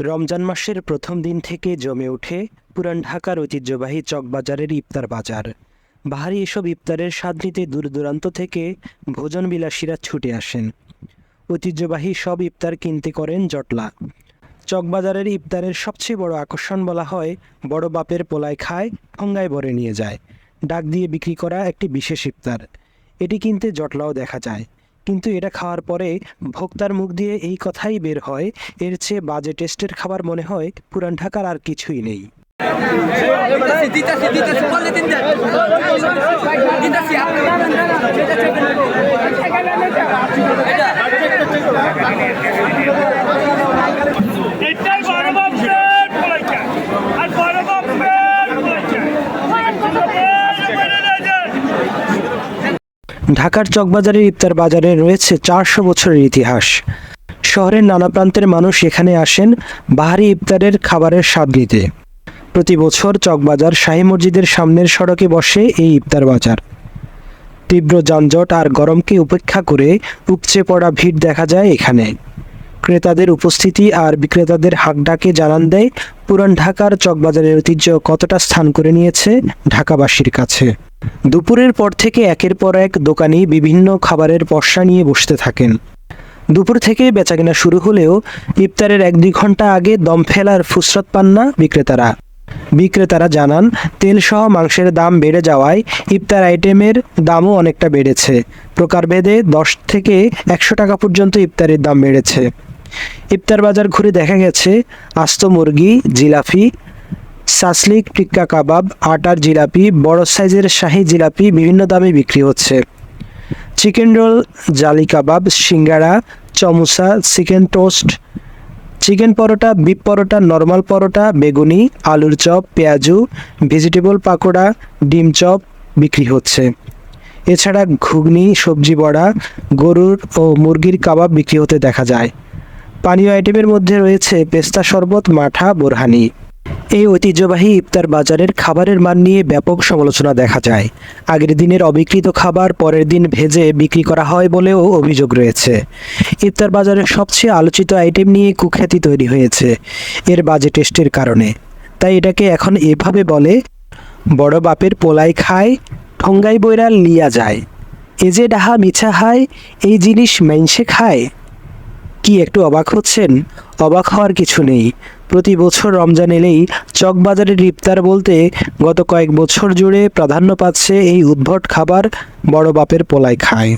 রমজান মাসের প্রথম দিন থেকে জমে ওঠে পুরান ঢাকার ঐতিহ্যবাহী চকবাজারের ইফতার বাজার। বাহারি এসব ইফতারের স্বাদ নিতে দূর দূরান্ত থেকে ভোজন বিলাসীরা ছুটে আসেন। ঐতিহ্যবাহী সব ইফতার কিনতে করেন জটলা। চকবাজারের ইফতারের সবচেয়ে বড় আকর্ষণ বলা হয়, বড় বাপের পোলায় খায় ঠঙ্গায় ভরে নিয়ে যায়। ডাক দিয়ে বিক্রি করা একটি বিশেষ ইফতার। এটি কিনতে জটলাও দেখা যায়। কিন্তু এটা খাওয়ার পরে ভোক্তার মুখ দিয়ে এই কথাই বের হয়, এর চেয়ে বাজে টেস্টের খাবার মনে হয় পুরান ঢাকার আর কিছুই নেই দিতাছি দিতাছি বললে দিন দেন দিতাছি এটাই বড় বাপের পয়সা আর বড় বাপের পয়সা ঢাকার চকবাজারের ইফতার বাজারে রয়েছে চারশো বছরের ইতিহাস। শহরের নানা প্রান্তের মানুষ এখানে আসেন বাহারি ইফতারের খাবারের স্বাদ নিতে। প্রতি বছর চকবাজার শাহী মসজিদের সামনের সড়কে বসে এই ইফতার বাজার। তীব্র যানজট আর গরমকে উপেক্ষা করে উপচে পড়া ভিড় দেখা যায় এখানে। ক্রেতাদের উপস্থিতি আর বিক্রেতাদের হাকডাকে জানান দেয়, পুরান ঢাকার চকবাজারের ঐতিহ্য কতটা স্থান করে নিয়েছে ঢাকাবাসীর কাছে। দুপুরের পর থেকে একের পর এক দোকানি বিভিন্ন খাবারের পসরা নিয়ে বসতে থাকেন। দুপুর থেকে বেচাকেনা শুরু হলেও ইফতারের এক দুই ঘণ্টা আগে দম ফেলার ফুসরত পান না বিক্রেতারা। বিক্রেতারা জানান, তেলসহ মাংসের দাম বেড়ে যাওয়ায় ইফতার আইটেমের দামও অনেকটা বেড়েছে। প্রকারভেদে দশ থেকে একশো টাকা পর্যন্ত ইফতারের দাম বেড়েছে। ইফতার বাজার ঘুরে দেখা গেছে আস্ত মুরগি জিলাফি সাসলিক টিক্কা কাবাব, আটার জিলাপি, বড় সাইজের শাহি জিলাপি বিভিন্ন দামে বিক্রি হচ্ছে। চিকেন রোল, জালি কাবাব, সিঙ্গারা চমুসা chicken toast, chicken paratha, beef paratha, normal paratha, বেগুনি, আলুর চপ, পেঁয়াজু, ভেজিটেবল পাকোড়া, ডিম চপ বিক্রি হচ্ছে। এছাড়া ঘুগনি, সবজি বড়া, গরুর ও মুরগির কাবাব বিক্রি হতে দেখা যায়। পানীয় আইটেমের মধ্যে রয়েছে পেস্তা শরবত, মাঠা, বোরহানি। এই ঐতিহ্যবাহী ইফতার বাজারের খাবারের মান নিয়ে ব্যাপক সমালোচনা দেখা যায়। আগের দিনের অবিকৃত খাবার পরের দিন ভেজে বিক্রি করা হয় বলেও অভিযোগ রয়েছে। ইফতার বাজারের সবচেয়ে আলোচিত আইটেম নিয়ে কুখ্যাতি তৈরি হয়েছে এর বাজে টেস্টের কারণে। তাই এটাকে এখন এভাবে বলে, বড় বাপের পোলাই খায় ঠোঙ্গাই বইরা লিয়া যায়। এ যে ডাহা মিছা হায়, এই জিনিস মাইনসে খায়। কি একটু অবাক হচ্ছেন? অবাক হওয়ার কিছু নেই। প্রতি বছর রমজান এলেই চকবাজারের ইফতার বলতে গত কয়েক বছর জুড়ে প্রাধান্য পাচ্ছে এই উদ্ভট খাবার বড় বাপের পোলায় খায়।